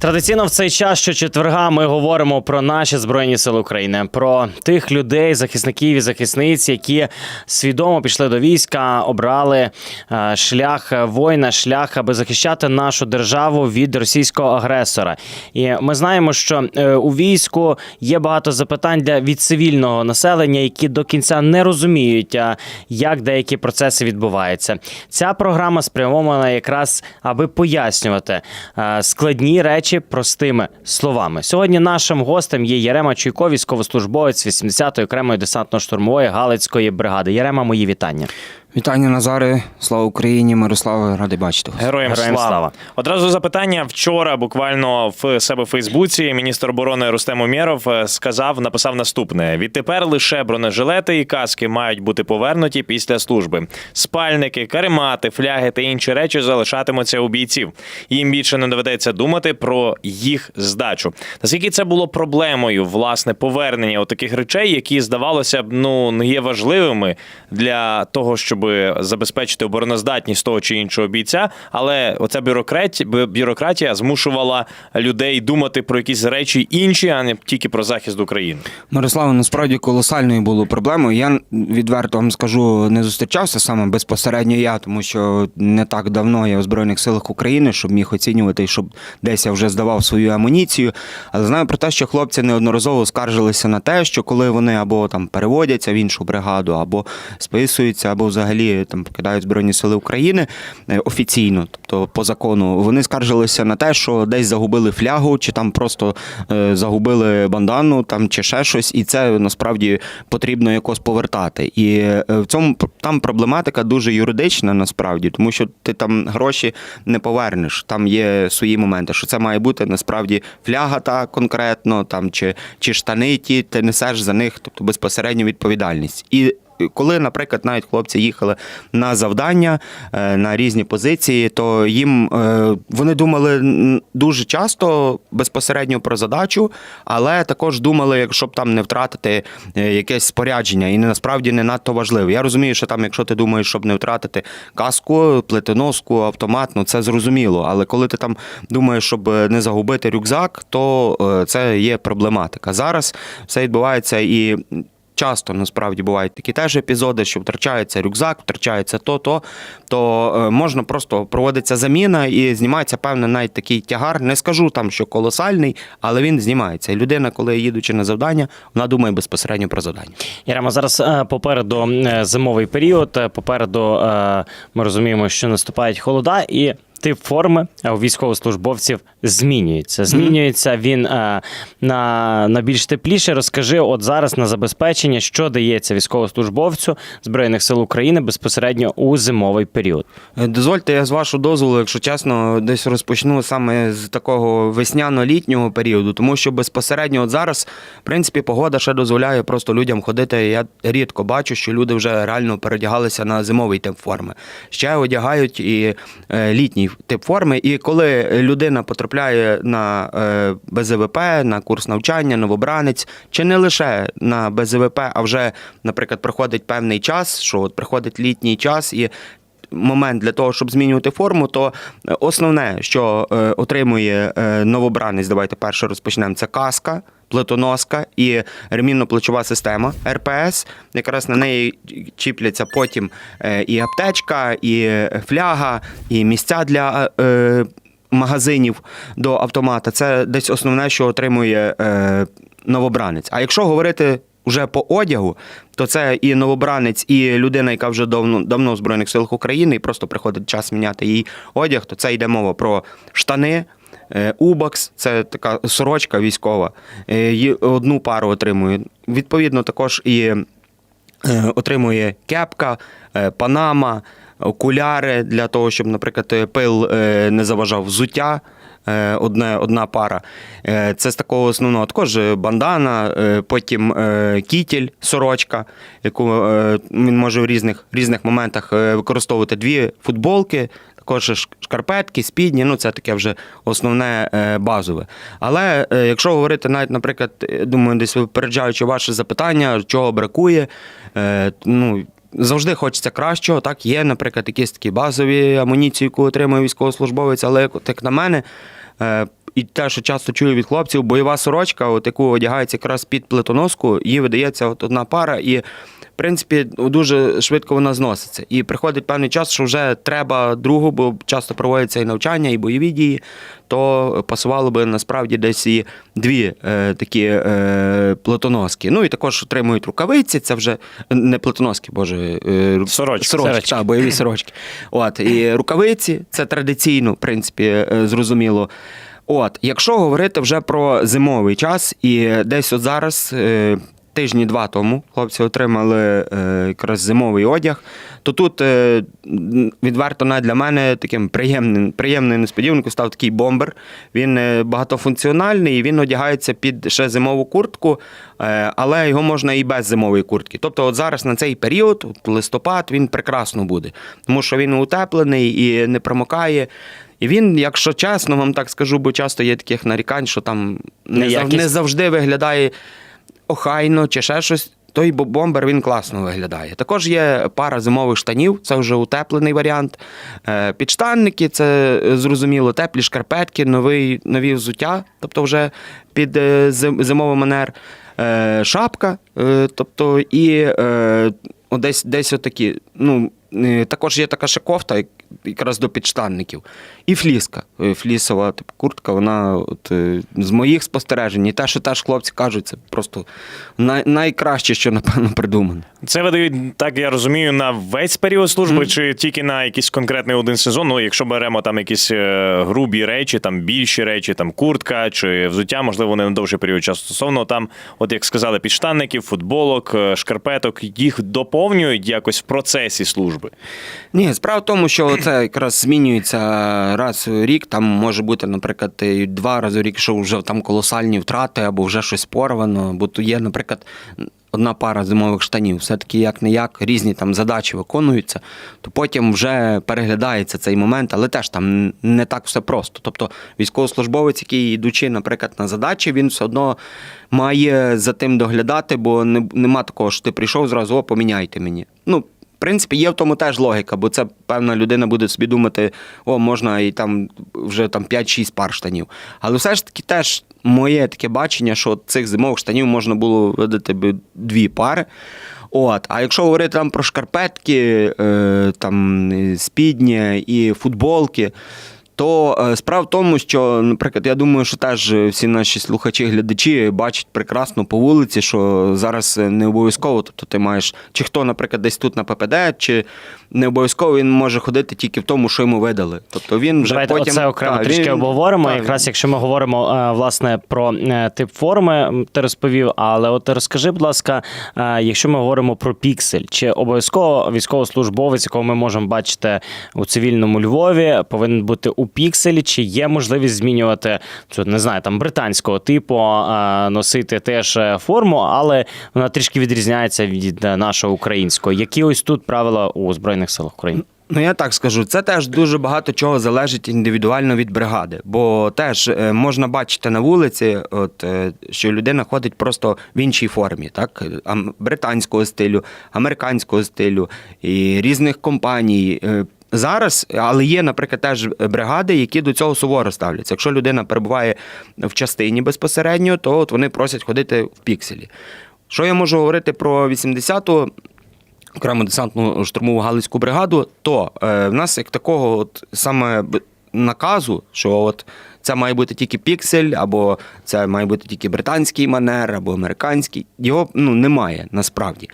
Традиційно в цей час щочетверга ми говоримо про наші збройні сили України, про тих людей, захисників і захисниць, які свідомо пішли до війська, обрали е, шлях воїна, шлях, аби захищати нашу державу від російського агресора. І ми знаємо, що е, у війську є багато запитань для від цивільного населення, які до кінця не розуміють, як деякі процеси відбуваються. Ця програма спрямована якраз аби пояснювати е, складні речі простими словами. Сьогодні нашим гостем є Ярема Чуйко, військовослужбовець 80-ї окремої десантно-штурмової Галицької бригади. Ярема, мої вітання. Вітання Назари, слава Україні, Мирославе, радий бачити вас. Героям, Героям слава. слава. Одразу запитання. Вчора буквально в себе в Фейсбуці міністр оборони Рустем Умєров е, сказав, написав наступне: відтепер лише бронежилети і каски мають бути повернуті після служби. Спальники, каремати, фляги та інші речі залишатимуться у бійців. Їм більше не доведеться думати про їх здачу. Наскільки це було проблемою, власне, повернення таких речей, які здавалося б, ну не є важливими для того, щоб забезпечити обороноздатність того чи іншого бійця, але оця бюрократія, бюрократія змушувала людей думати про якісь речі інші, а не тільки про захист України. Мирославе, насправді колосальною було проблемою. Я відверто вам скажу, не зустрічався саме безпосередньо я, тому що не так давно я у Збройних силах України, щоб міг оцінювати, щоб десь я вже здавав свою амуніцію. Але знаю про те, що хлопці неодноразово скаржилися на те, що коли вони або там переводяться в іншу бригаду, або списуються, або взагалі там покидають Збройні Сили України е, офіційно, тобто по закону, вони скаржилися на те, що десь загубили флягу, чи там просто е, загубили бандану, там чи ще щось, і це насправді потрібно якось повертати. І е, в цьому там проблематика дуже юридична, насправді, тому що ти там гроші не повернеш. Там є свої моменти, що це має бути насправді фляга та конкретно, там чи, чи штани ті, ти несеш за них, тобто безпосередню відповідальність. І коли, наприклад, навіть хлопці їхали на завдання е, на різні позиції, то їм е, вони думали дуже часто безпосередньо про задачу, але також думали, як- щоб там не втратити е, якесь спорядження, і насправді не надто важливо. Я розумію, що там, якщо ти думаєш, щоб не втратити каску, плетеноску, автомат, ну це зрозуміло. Але коли ти там думаєш, щоб не загубити рюкзак, то це є проблематика. Зараз все відбувається і. Часто насправді бувають такі теж епізоди, що втрачається рюкзак, втрачається то, то, то е, можна просто проводиться заміна і знімається певний навіть такий тягар. Не скажу там, що колосальний, але він знімається. І людина, коли їдучи на завдання, вона думає безпосередньо про завдання. Ярема, зараз е, попереду е, зимовий період. Попереду ми розуміємо, що наступають холода, і тип форми у військовослужбовців змінюється. Змінюється він е, на, на більш тепліше. Розкажи, от зараз на забезпечення, що дається військовослужбовцю Збройних сил України безпосередньо у зимовий період. Е, Дозвольте, я з вашого дозволу, якщо чесно, десь розпочну саме з такого весняно-літнього періоду, тому що безпосередньо от зараз, в принципі, погода ще дозволяє просто людям ходити. Я рідко бачу, що люди вже реально передягалися на зимовий тип форми. Ще одягають і е, тип форми. І коли людина потрапляє на е, БЗВП, на курс навчання, новобранець, чи не лише на БЗВП, а вже, наприклад, проходить певний час, що от приходить літній час і момент для того, щоб змінювати форму, то е, основне, що е, отримує е, новобранець, давайте перше розпочнемо, це каска. Плитоноска і ремінно-плечова система РПС. Якраз на неї чіпляться потім е, і аптечка, і фляга, і місця для е, магазинів до автомата. Це десь основне, що отримує е, новобранець. А якщо говорити вже по одягу, то це і новобранець, і людина, яка вже давно давно в Збройних силах України, і просто приходить час міняти їй одяг, то це йде мова про штани. Е, Убакс, це така сорочка військова, е, одну пару отримує. Відповідно, також і е, отримує кепка, панама, окуляри для того, щоб, наприклад, пил не заважав взуття. Одне, одна пара. Це з такого основного також бандана, потім кітіль, сорочка, яку він може в різних, різних моментах використовувати дві футболки, також шкарпетки, спідні, ну це таке вже основне е, базове. Але е, якщо говорити навіть, наприклад, е, думаю, десь випереджаючи ваше запитання, чого бракує, ну. Завжди хочеться кращого. Так, є, наприклад, якісь такі базові амуніції, яку отримує військовослужбовець, але як, на мене, і те, що часто чую від хлопців, бойова сорочка, от яку одягається якраз під плитоноску, їй видається от одна пара, і в принципі дуже швидко вона зноситься. І приходить певний час, що вже треба другу, бо часто проводяться і навчання, і бойові дії. То пасувало би насправді десь і дві е, такі е, плитоноски. Ну і також отримують рукавиці. Це вже не плитоноски, боже, е, Сорочки. сорочки, Сорочки. та, бойові сорочки. От, і рукавиці, це традиційно, в принципі, е, зрозуміло. От, якщо говорити вже про зимовий час, і десь от зараз, е, тижні два тому, хлопці отримали е, якраз зимовий одяг, то тут е, відверто навіть для мене таким приємним, приємною несподіванкою став такий бомбер. Він е, багатофункціональний, і він одягається під ще зимову куртку, але його можна і без зимової куртки. Тобто, от зараз на цей період, листопад, він прекрасно буде, тому що він утеплений і не промокає. І він, якщо чесно, вам так скажу, бо часто є таких нарікань, що там не, не завжди виглядає охайно чи ще щось. Той бомбер він класно виглядає. Також є пара зимових штанів, це вже утеплений варіант. Е, Підштанники, це е, зрозуміло, теплі шкарпетки, новий, нові взуття, тобто вже під е, зимовий манер. Шапка, тобто і десь, десь отакі. Ну, також є така ще кофта, як- якраз до підштанників. І фліска. Е, Флісова типу, куртка, вона от, е, з моїх спостережень, і те, що теж хлопці кажуть, це просто най- найкраще, що напевно придумано. Це видають, так я розумію, на весь період служби, чи тільки на якийсь конкретний один сезон. Ну, якщо беремо там якісь е, грубі речі, там більші речі, там куртка чи взуття, можливо, вони на довший період часу. Стосовно там, от як сказали, підштанників, футболок, е, шкарпеток, їх доповнюють якось в процесі служби. Ні, справа в тому, що це якраз змінюється раз у рік. Там може бути, наприклад, два рази у рік, що вже там колосальні втрати або вже щось порвано. Бо то є, наприклад, одна пара зимових штанів. Все-таки як не як різні там задачі виконуються, то потім вже переглядається цей момент, але теж там не так все просто. Тобто військовослужбовець, який йдучи, наприклад, на задачі, він все одно має за тим доглядати, бо не, нема такого, що ти прийшов зразу, о, поміняйте мені. Ну, в принципі, є в тому теж логіка, бо це певна людина буде собі думати, о, можна і там вже там 5-6 пар штанів. Але все ж таки теж моє таке бачення, що цих зимових штанів можна було видати би дві пари. От, а якщо говорити там про шкарпетки, е, там е, спідні і футболки, то е, справа в тому, що, наприклад, я думаю, що теж всі наші слухачі, глядачі бачать прекрасно по вулиці, що зараз не обов'язково, тобто ти маєш, чи хто, наприклад, десь тут на ППД, чи не обов'язково він може ходити тільки в тому, що йому видали. Тобто він вже Давайте потім оце окремо Так, трішки він- обговоримо. так, Якраз якщо ми говоримо е, власне про е, тип форми, ти розповів. Але от розкажи, будь ласка, е, якщо ми говоримо про піксель, чи обов'язково військовослужбовець, якого ми можемо бачити у цивільному Львові, повинен бути у пікселі, чи є можливість змінювати цю не знаю, там британського типу, носити теж форму, але вона трішки відрізняється від нашого українського. Які ось тут правила у збройних силах України? Ну, я так скажу, це теж дуже багато чого залежить індивідуально від бригади. Бо теж е, можна бачити на вулиці, от, е, що людина ходить просто в іншій формі, так? Британського стилю, американського стилю і різних компаній. Е, Зараз, але є, наприклад, теж бригади, які до цього суворо ставляться. Якщо людина перебуває в частині безпосередньо, то от вони просять ходити в пікселі. Що я можу говорити про 80-ту окремо десантну штурмову галицьку бригаду, то е, в нас як такого от саме наказу, що от це має бути тільки піксель, або це має бути тільки британський манер, або американський. Його ну, немає насправді.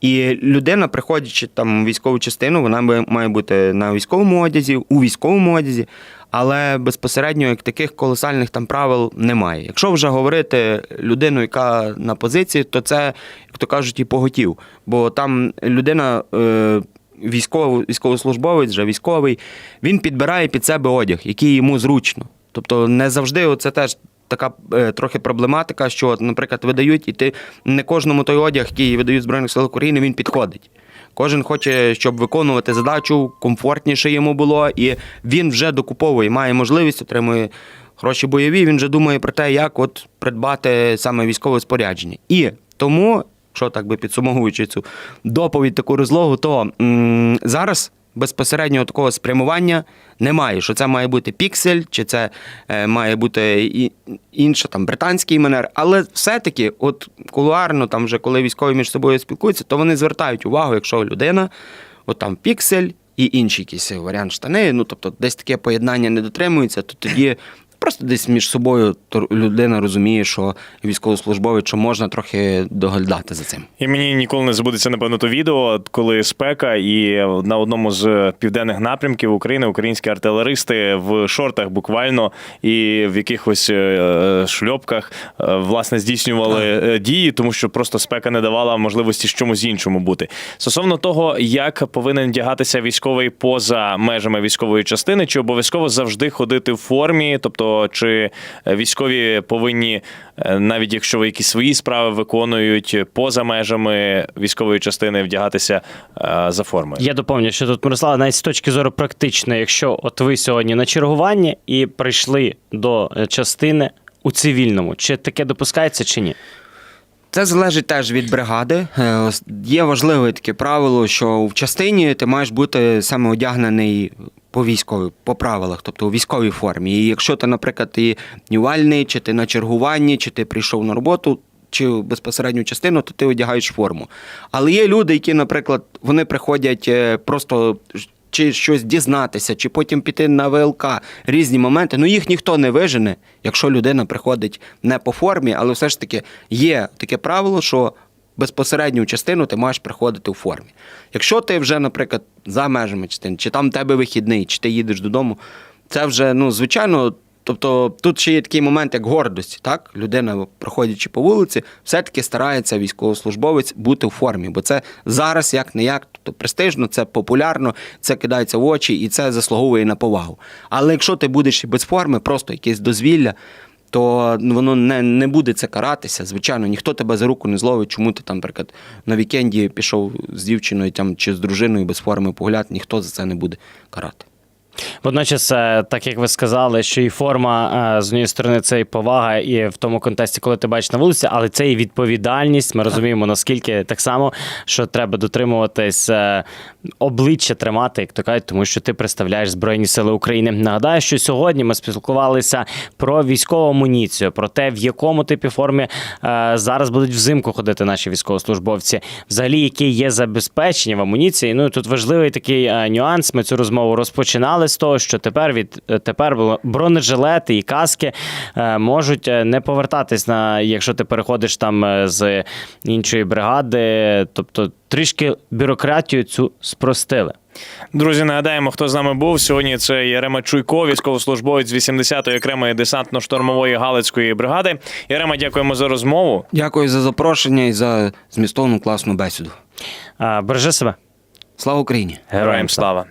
І людина, приходячи там в військову частину, вона має бути на військовому одязі, у військовому одязі, але безпосередньо як таких колосальних там правил немає. Якщо вже говорити людину, яка на позиції, то це, як то кажуть, і поготів. Бо там людина. Е, Військовий військовослужбовець, вже військовий, він підбирає під себе одяг, який йому зручно. Тобто не завжди це теж така е, трохи проблематика, що, наприклад, видають, і ти не кожному той одяг, який видають Збройних сил України, він підходить. Кожен хоче, щоб виконувати задачу, комфортніше йому було, і він вже докуповує, має можливість, отримує гроші бойові. Він вже думає про те, як от придбати саме військове спорядження. І тому, що так би підсумовуючи цю доповідь таку розлогу, то м, зараз безпосереднього такого спрямування немає. Що це має бути піксель, чи це е, має бути і, інша там британський манер. Але все-таки, от кулуарно, там вже коли військові між собою спілкуються, то вони звертають увагу, якщо людина, от там піксель і інший якийсь варіант штани. Ну тобто, десь таке поєднання не дотримується, то тоді. Просто десь між собою людина розуміє, що військовослужбовець, що можна трохи доглядати за цим. І мені ніколи не забудеться, напевно, то відео, коли спека, і на одному з південних напрямків України українські артилеристи в шортах буквально і в якихось е, шльопках е, власне здійснювали е, дії, тому що просто спека не давала можливості чомусь іншому бути. Стосовно того, як повинен вдягатися військовий поза межами військової частини, чи обов'язково завжди ходити в формі, тобто чи військові повинні, е, навіть якщо ви якісь свої справи виконують поза межами військової частини, вдягатися е, за формою. Я доповню, що тут Мирослава, навіть з точки зору практичної, якщо от ви сьогодні на чергуванні і прийшли до е, частини у цивільному, чи таке допускається чи ні? Це залежить теж від бригади. Є важливе таке правило, що в частині ти маєш бути саме одягнений по військовій, по правилах, тобто у військовій формі. І якщо ти, наприклад, ти нювальний, чи ти на чергуванні, чи ти прийшов на роботу, чи безпосередню частину, то ти одягаєш форму. Але є люди, які, наприклад, вони приходять е, просто. Чи щось дізнатися, чи потім піти на ВЛК, різні моменти. Ну їх ніхто не вижене, якщо людина приходить не по формі, але все ж таки є таке правило, що безпосередню частину ти маєш приходити у формі. Якщо ти вже, наприклад, за межами частини, чи там в тебе вихідний, чи ти їдеш додому, це вже, ну, звичайно. Тобто тут ще є такий момент, як гордость. Так? Людина, проходячи по вулиці, все-таки старається військовослужбовець бути в формі, бо це зараз як не як, тобто престижно, це популярно, це кидається в очі і це заслуговує на повагу. Але якщо ти будеш без форми, просто якесь дозвілля, то ну, воно не, не буде це каратися. Звичайно, ніхто тебе за руку не зловить, чому ти там, наприклад, на вікенді пішов з дівчиною там, чи з дружиною без форми погуляти, ніхто за це не буде карати. Водночас, е, так як ви сказали, що і форма е, з однієї сторони це і повага, і в тому контексті, коли ти бачиш на вулиці, але це і відповідальність. Ми розуміємо, наскільки так само, що треба дотримуватись е, обличчя тримати, як то кажуть, тому що ти представляєш Збройні Сили України. Нагадаю, що сьогодні ми спілкувалися про військову амуніцію, про те, в якому типі формі зараз будуть взимку ходити наші військовослужбовці, взагалі, які є забезпечення в амуніції. Ну і тут важливий такий нюанс. Ми цю розмову розпочинали з того, що тепер від тепер було- бронежилети і каски е, можуть е, не повертатись на якщо ти переходиш там е, з іншої бригади, тобто трішки бюрократію цю спростили. Друзі, нагадаємо, хто з нами був. Сьогодні це Ярема Чуйко, військовослужбовець 80-ї окремої десантно-штурмової Галицької бригади. Ярема, дякуємо за розмову. Дякую за запрошення і за змістовну класну бесіду. Бережи себе. Слава Україні! Героям слава!